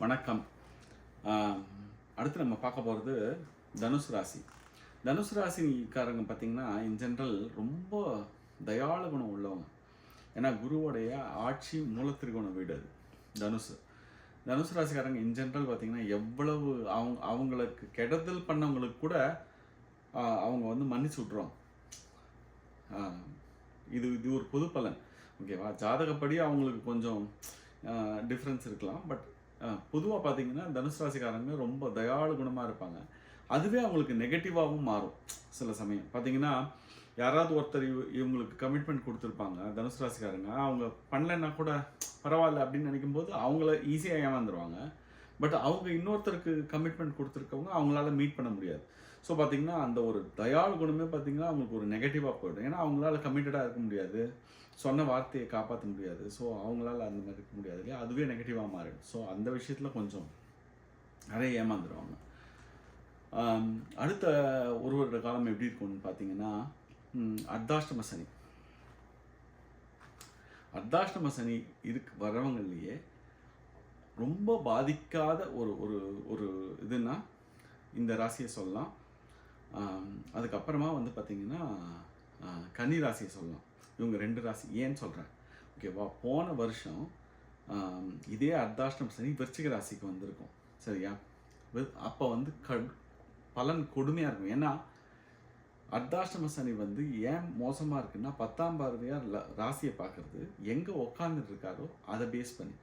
வணக்கம். அடுத்து நம்ம பார்க்க போகிறது தனுசு ராசி. தனுசு ராசிக்காரங்க பார்த்திங்கன்னா இன் ஜென்ரல் ரொம்ப தயாள குணம் உள்ளவங்க. ஏன்னா குருவோடைய ஆட்சி மூலத்திரிகோண வீடு அது தனுசு. தனுசு ராசிக்காரங்க இன் ஜென்ரல் பார்த்திங்கன்னா எவ்வளவு அவங்க அவங்களுக்கு கெடுதல் பண்ணவங்களுக்கு கூட அவங்க வந்து மன்னிச்சு விட்ருவாங்க இது இது ஒரு பொது பலன் ஓகேவா? ஜாதகப்படி அவங்களுக்கு கொஞ்சம் டிஃப்ரென்ஸ் இருக்கலாம். பட் பொதுவாக பார்த்தீங்கன்னா தனுசு ராசிக்காரங்க ரொம்ப தயாளு குணமாக இருப்பாங்க. அதுவே அவங்களுக்கு நெகட்டிவாகவும் மாறும் சில சமயம். பார்த்தீங்கன்னா யாராவது ஒருத்தர் இவ- இவங்களுக்கு கமிட்மெண்ட் கொடுத்துருப்பாங்க தனுசு ராசிக்காரங்க. அவங்க பண்ணலைன்னா கூட பரவாயில்ல அப்படின்னு நினைக்கும் போது அவங்கள ஈஸியாக ஏமாந்துருவாங்க. பட் அவங்க இன்னொருத்தருக்கு கமிட்மெண்ட் கொடுத்துருக்கவங்க அவங்களால மீட் பண்ண முடியாது. ஸோ பார்த்தீங்கன்னா அந்த ஒரு தயாளு குணமே பார்த்தீங்கன்னா அவங்களுக்கு ஒரு நெகட்டிவாக போயிடும். ஏன்னா அவங்களால கமிட்டடாக இருக்க முடியாது. சொன்ன வார்த்தையை காப்பாற்ற முடியாது. ஸோ அவங்களால அந்த மாதிரி இருக்க முடியாது இல்லையா? அதுவே நெகட்டிவாக மாறிடும். ஸோ அந்த விஷயத்தில் கொஞ்சம் நிறைய ஏமாந்துருவாங்க. அடுத்த ஒரு வருட காலம் எப்படி இருக்கும்னு பார்த்தீங்கன்னா அர்த்தாஷ்டம சனி. அர்த்தாஷ்டம சனி இருக்கு வரவங்களையே ரொம்ப பாதிக்காத ஒரு ஒரு ஒரு இதுன்னா இந்த ராசியை சொல்லலாம். அதுக்கப்புறமா வந்து பார்த்திங்கன்னா கன்னி ராசியை சொல்லலாம். இவங்க ரெண்டு ராசி. ஏன்னு சொல்கிறேன் ஓகேவா போன வருஷம் இதே அர்த்தாஷ்டம் சனி விருச்சிக ராசிக்கு வந்திருக்கும். சரியா? அப்போ வந்து க பலன் கொடுமையாக இருக்கும். ஏன்னா அர்த்தாஷ்டம சனி வந்து ஏன் மோசமாக இருக்குன்னா பத்தாம் பார்வையாக ராசியை பார்க்கறது எங்கே உக்காந்துட்டு இருக்காரோ அதை பேஸ் பண்ணி.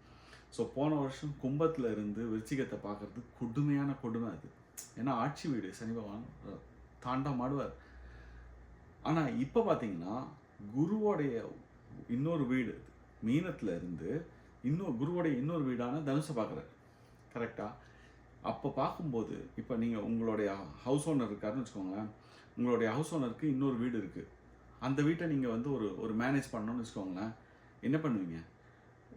ஸோ போன வருஷம் கும்பத்தில் இருந்து விருச்சிகத்தை பார்க்கறது கொடுமையான கொடுமை அது. ஏன்னா ஆட்சி வீடு சனி பகவான் அஹ், ஆனால் இப்போ பார்த்தீங்கன்னா குருவோடைய இன்னொரு வீடு மீனத்தில் இருந்து இன்னொரு குருவோடைய இன்னொரு வீடான தனுசை பார்க்குறாரு. கரெக்டாக அப்போ பார்க்கும்போது இப்போ நீங்கள் உங்களுடைய ஹவுஸ் ஓனர் இருக்காருன்னு வச்சுக்கோங்களேன். உங்களுடைய ஹவுஸ் ஓனருக்கு இன்னொரு வீடு இருக்குது அந்த வீட்டை நீங்கள் வந்து ஒரு ஒரு மேனேஜ் பண்ணணும்னு வச்சுக்கோங்களேன். என்ன பண்ணுவீங்க?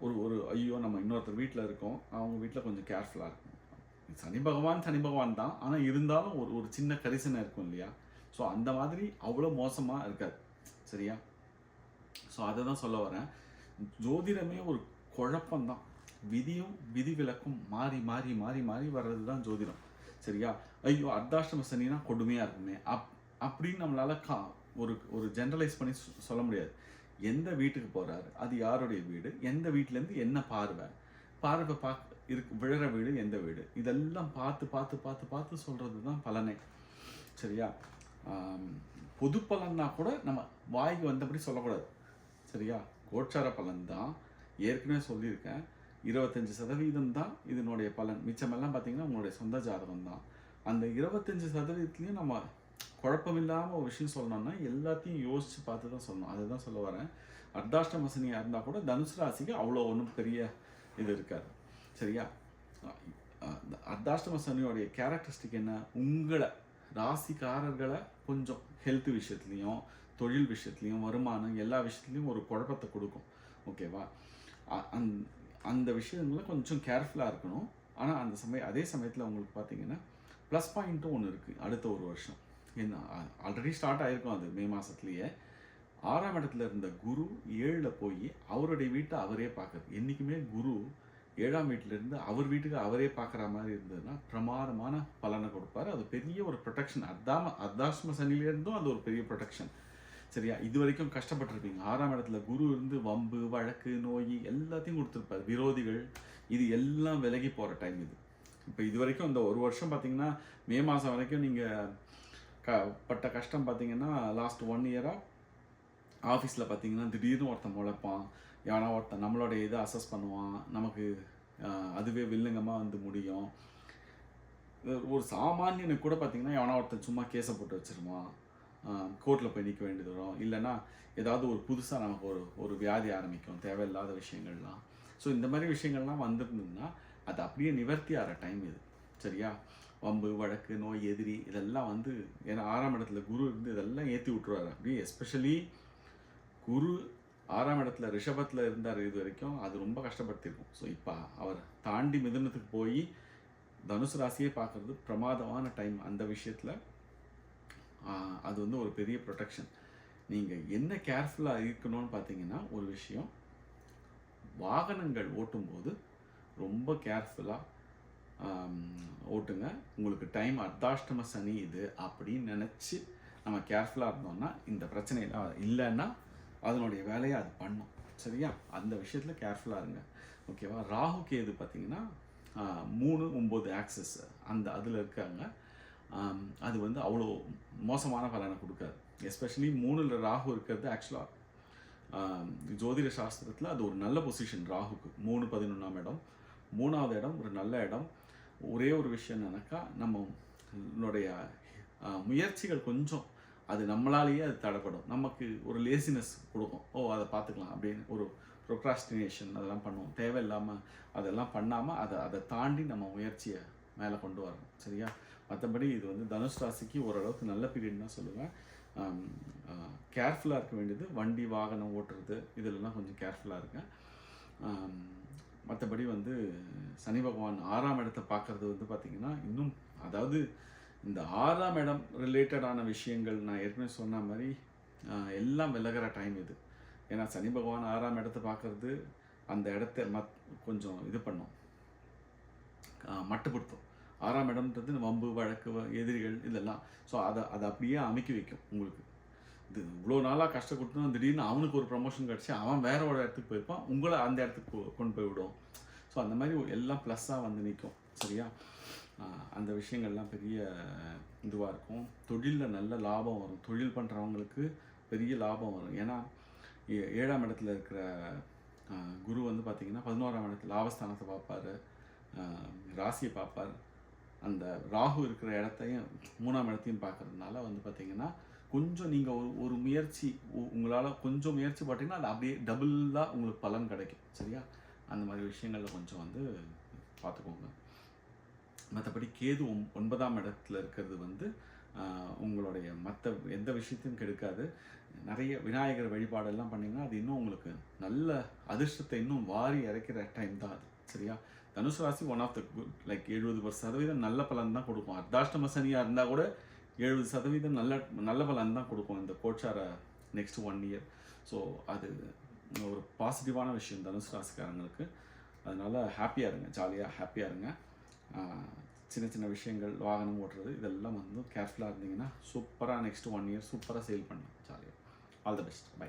ஒரு ஒரு ஐயோ நம்ம இன்னொருத்தர் வீட்டில் இருக்கோம். அவங்க வீட்டில் கொஞ்சம் கேர்ஃபுல்லாக இருக்கும் சனி பகவான் சனி பகவான் தான். ஆனால் இருந்தாலும் ஒரு ஒரு சின்ன கரிசனை இருக்கும் இல்லையா? ஸோ அந்த மாதிரி அவ்வளோ மோசமாக இருக்காது. சரியா? ஸோ அதை தான் சொல்ல வரேன். ஜோதிடமே ஒரு குழப்பம்தான். விதியும் விதி விலக்கும் மாறி மாறி மாறி மாறி வர்றது தான் ஜோதிடம். சரியா? ஐயோ அர்த்தாஷ்டம சனினா கொடுமையாக இருக்குமே. அப் அப்படின்னு நம்மளால கா ஒரு ஒரு ஜென்ரலைஸ் பண்ணி சொல்ல முடியாது. எந்த வீட்டுக்கு போகிறாரு அது யாருடைய வீடு? எந்த வீட்டிலேருந்து என்ன பார்வை? பார்வை பார்க்க இருக்கு விழுற வீடு எந்த வீடு? இதெல்லாம் பார்த்து பார்த்து பார்த்து பார்த்து சொல்கிறது தான் பலனை. சரியா? பொது பலன்னா கூட நம்ம வாய்க்கு வந்தபடி சொல்லக்கூடாது. சரியா? கோட்சார பலன் தான் ஏற்கனவே சொல்லியிருக்கேன். இருபத்தஞ்சு சதவீதம் தான் இதனுடைய பலன். மிச்சமெல்லாம் பார்த்தீங்கன்னா உங்களுடைய சொந்த ஜாதகம் தான். அந்த இருபத்தஞ்சு சதவீதத்துலேயும் நம்ம குழப்பமில்லாமல் ஒரு விஷயம் சொல்லணும்னா எல்லாத்தையும் யோசித்து பார்த்து தான் சொல்லணும். அதுதான் சொல்ல வரேன். அர்த்தாஷ்டமசனியாக இருந்தால் கூட தனுசு ராசிக்கு அவ்வளோ ஒன்றும் பெரிய இது இருக்காது. சரியா? அஹ் அர்த்தாஷ்டம சனியோடைய கேரக்டரிஸ்டிக் என்ன? உங்களை ராசிக்காரர்களை கொஞ்சம் ஹெல்த் விஷயத்துலையும் தொழில் விஷயத்துலையும் வருமானம் எல்லா விஷயத்துலையும் ஒரு குழப்பத்தை கொடுக்கும். ஓகேவா? அ- அந் அந்த விஷயங்கள கொஞ்சம் கேர்ஃபுல்லாக இருக்கணும். ஆனால் அந்த சமயம் அதே சமயத்தில் உங்களுக்கு பார்த்தீங்கன்னா ப்ளஸ் பாயிண்ட்டும் ஒன்று இருக்குது அடுத்த ஒரு வருஷம். என்ன ஆல்ரெடி ஸ்டார்ட் ஆகிருக்கும் அது மே மாதத்துலேயே ஆறாம் இடத்துல இருந்த குரு ஏழில் போய் அவருடைய வீட்டை அவரே பார்க்குறது என்றைக்குமே குரு ஏழாம் வீட்டிலேருந்து அவர் வீட்டுக்கு அவரே பார்க்குற மாதிரி இருந்ததுன்னா பிரமாதமான பலனை கொடுப்பாரு. அது பெரிய ஒரு ப்ரொடெக்ஷன் அதாம அர்த்தாஷ்ம சனிலேருந்தும் அது ஒரு பெரிய ப்ரொடெக்ஷன் சரியா? இது வரைக்கும் கஷ்டப்பட்டிருப்பீங்க. ஆறாம் இடத்துல குரு இருந்து வம்பு வழக்கு நோய் எல்லாத்தையும் கொடுத்துருப்பாரு. விரோதிகள் இது எல்லாம் விலகி போகிற டைம் இது. இப்போ இது வரைக்கும் இந்த ஒரு வருஷம் பார்த்தீங்கன்னா மே மாதம் வரைக்கும் நீங்கள் க பட்ட கஷ்டம் பார்த்தீங்கன்னா லாஸ்ட் ஒன் இயராக ஆஃபீஸில் பார்த்தீங்கன்னா திடீர்னு ஒருத்தன் முளைப்பான். யானா ஒருத்தன் நம்மளோட இதை அசஸ் பண்ணுவான். நமக்கு அதுவே வில்லங்கமாக வந்து முடியும். ஒரு சாமானியனுக்கு கூட பார்த்தீங்கன்னா எவனா ஒருத்தன் சும்மா கேஸை போட்டு வச்சிருவான். கோர்ட்டில் போய் நிற்க வேண்டியது வரும் இல்லைன்னா ஏதாவது ஒரு புதுசாக நமக்கு ஒரு ஒரு வியாதி ஆரம்பிக்கும் தேவையில்லாத விஷயங்கள்லாம். ஸோ இந்த மாதிரி விஷயங்கள்லாம் வந்திருந்ததுன்னா அது அப்படியே நிவர்த்தி ஆகிற டைம் இது. சரியா? வம்பு வழக்கு நோய் எதிரி இதெல்லாம் வந்து ஏன்னா ஆறாம் இடத்துல குரு இருந்து இதெல்லாம் ஏற்றி விட்ருவாரு அப்படியே எஸ்பெஷலி குரு ஆறாம் இடத்துல ரிஷபத்தில் இருந்தார் இது வரைக்கும் அது ரொம்ப கஷ்டப்படுத்திருக்கும் ஸோ இப்போ அவர் தாண்டி மிதுனத்துக்கு போய் தனுசு ராசியே பார்க்குறது பிரமாதமான டைம் அந்த விஷயத்தில் அது வந்து ஒரு பெரிய ப்ரொடெக்ஷன் நீங்கள் என்ன கேர்ஃபுல்லாக இருக்கணும்னு பார்த்தீங்கன்னா ஒரு விஷயம் வாகனங்கள் ஓட்டும்போது ரொம்ப கேர்ஃபுல்லாக ஓட்டுங்க. உங்களுக்கு டைம் அர்த்தாஷ்டம சனி இது அப்படின்னு நினச்சி நம்ம கேர்ஃபுல்லாக இருந்தோம்னா இந்த பிரச்சனையெல்லாம் இல்லைன்னா அதனுடைய வேலையை அது பண்ணும். சரியா? அந்த விஷயத்தில் கேர்ஃபுல்லாக இருங்க. ஓகேவா? ராகு கேது பார்த்தீங்கன்னா மூணு ஒம்பது ஆக்சஸ் அந்த அதில் இருக்காங்க. அது வந்து அவ்வளோ மோசமான பலனை கொடுக்காது. எஸ்பெஷலி மூணில் ராகு இருக்கிறது ஆக்சுவலாக ஜோதிட சாஸ்திரத்தில் அது ஒரு நல்ல பொசிஷன் ராகுக்கு. மூணு பதினொன்றாம் இடம் மூணாவது இடம் ஒரு நல்ல இடம். ஒரே ஒரு விஷயம் என்னன்னாக்கா நம்மளுடைய முயற்சிகள் கொஞ்சம் அது நம்மளாலேயே அது தடைப்படும். நமக்கு ஒரு லேசினஸ் கொடுக்கும். ஓ அதை பார்த்துக்கலாம் அப்படின்னு ஒரு ப்ரொக்ராஸ்டினேஷன் அதெல்லாம் பண்ணுவோம். தேவையில்லாமல் அதெல்லாம் பண்ணாமல் அதை அதை தாண்டி நம்ம முயற்சியை மேலே கொண்டு வரணும். சரியா? மற்றபடி இது வந்து தனுஷ் ராசிக்கு ஓரளவுக்கு நல்ல பீரியட் தான் சொல்லுவேன். கேர்ஃபுல்லாக இருக்க வேண்டியது வண்டி வாகனம் ஓட்டுறது இதிலலாம் கொஞ்சம் கேர்ஃபுல்லாக இருக்கேன் மற்றபடி வந்து சனி பகவான் ஆறாம் இடத்தை பார்க்குறது வந்து பார்த்திங்கன்னா இன்னும் அதாவது இந்த ஆறாம் இடம் ரிலேட்டடான விஷயங்கள் நான் ஏற்கனவே சொன்ன மாதிரி எல்லாம் விலகிற டைம் இது. ஏன்னா சனி பகவான் ஆறாம் இடத்தை பார்க்குறது அந்த இடத்த மத் கொஞ்சம் இது பண்ணும். மட்டுப்படுத்தும். ஆறாம் இடம்ன்றது இந்த வம்பு வழக்கு எதிரிகள் இதெல்லாம். ஸோ அதை அதை அப்படியே அமைக்கி வைக்கும் உங்களுக்கு. இது இவ்வளோ நாளாக கஷ்டப்பட்டுனா திடீர்னு அவனுக்கு ஒரு ப்ரமோஷன் கிடச்சி அவன் வேற ஒரு இடத்துக்கு போயிருப்பான் உங்களை அந்த இடத்துக்கு கொண்டு போய் விடும். ஸோ அந்த மாதிரி எல்லாம் ப்ளஸ்ஸாக வந்து நிற்கும் சரியா? அந்த விஷயங்கள்லாம் பெரிய இதுவாக இருக்கும். தொழிலில் நல்ல லாபம் வரும். தொழில் பண்ணுறவங்களுக்கு பெரிய லாபம் வரும். ஏன்னா ஏ- ஏழாம் இடத்துல இருக்கிற குரு வந்து பார்த்திங்கன்னா பதினோராம் இடத்துல லாபஸ்தானத்தை பார்ப்பாரு. ராசியை பார்ப்பார் அந்த ராகு இருக்கிற இடத்தையும் மூணாம் இடத்தையும் பார்க்கறதுனால வந்து பார்த்திங்கன்னா கொஞ்சம் நீங்கள் ஒரு ஒரு முயற்சி உங்களால் கொஞ்சம் முயற்சி பார்த்தீங்கன்னா அது அப்படியே டபுளாக உங்களுக்கு பலன் கிடைக்கும் சரியா? அந்த மாதிரி விஷயங்களில் கொஞ்சம் வந்து பார்த்துக்கோங்க. மற்றபடி கேது ஒன்பதாம் இடத்துல இருக்கிறது வந்து உங்களுடைய மற்ற எந்த விஷயத்தையும் கெடுக்காது. நிறைய விநாயகர் வழிபாடெல்லாம் பண்ணிங்கன்னா அது இன்னும் உங்களுக்கு நல்ல அதிர்ஷ்டத்தை இன்னும் வாரி இறைக்கிற டைம் தான் அது சரியா? தனுசு ராசி one of the good like எழுபது சதவீதம் நல்ல பலன் தான் கொடுக்கும். அர்த்தாஷ்டம சனியாக இருந்தால் கூட எழுபது சதவீதம் நல்ல நல்ல பலன் தான் கொடுக்கும் இந்த கோச்சார நெக்ஸ்ட் ஒன் இயர் ஸோ அது ஒரு பாசிட்டிவான விஷயம் தனுசு ராசிக்காரங்களுக்கு. அதனால் ஹாப்பியாக இருங்க ஜாலியாக ஹாப்பியாக இருங்க. சின்ன சின்ன விஷயங்கள் வாகனம் ஓட்டுறது இதெல்லாம் வந்து கேர்ஃபுல்லாக இருந்தீங்கன்னா சூப்பராக நெக்ஸ்ட் ஒன் இயர் சூப்பராக சேல் பண்ணலாம் ஜாலியாக ஆல் த பெஸ்ட் பை